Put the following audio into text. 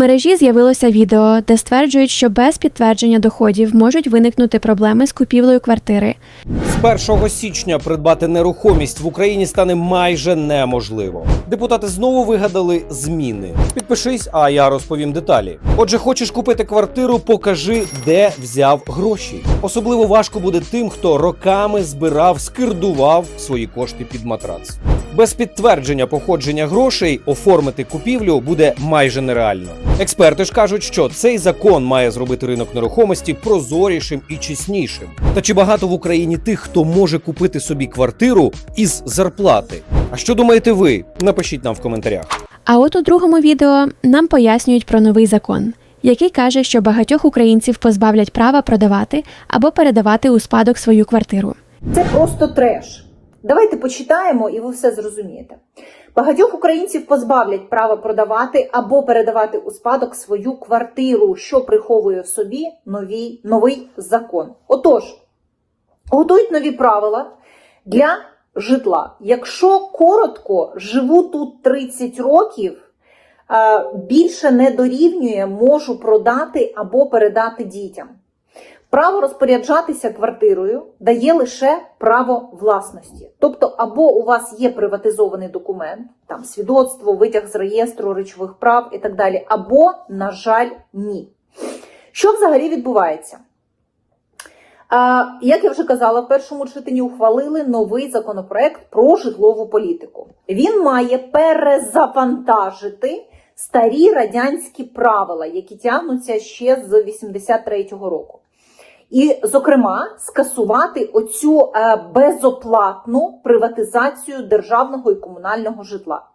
мережі з'явилося відео, де стверджують, що без підтвердження доходів можуть виникнути проблеми з купівлею квартири. З 1 січня придбати нерухомість в Україні стане майже неможливо. Депутати знову вигадали зміни. Підпишись, а я розповім деталі. Отже, хочеш купити квартиру, покажи, де взяв гроші. Особливо важко буде тим, хто роками збирав, скирдував свої кошти під матрац. Без підтвердження походження грошей оформити купівлю буде майже нереально. Експерти ж кажуть, що цей закон має зробити ринок нерухомості прозорішим і чеснішим. Та чи багато в Україні тих, хто може купити собі квартиру із зарплати? А що думаєте ви? Напишіть нам в коментарях. А от у другому відео нам пояснюють про новий закон, який каже, що багатьох українців позбавлять права продавати або передавати у спадок свою квартиру. Це просто треш. Давайте почитаємо і ви все зрозумієте. Багатьох українців позбавлять права продавати або передавати у спадок свою квартиру, що приховує в собі новий, новий закон. Отож, готують нові правила для житла. Якщо коротко, живу тут 30 років, е, більше не дорівнює, можу продати або передати дітям. Право розпоряджатися квартирою дає лише право власності. Тобто, або у вас є приватизований документ, там свідоцтво, витяг з реєстру речових прав і так далі, або, на жаль, ні. Що взагалі відбувається? Як я вже казала, в першому читанні ухвалили новий законопроект про житлову політику. Він має перезавантажити старі радянські правила, які тягнуться ще з 83-го року. І, зокрема, скасувати оцю е, безоплатну приватизацію державного і комунального житла.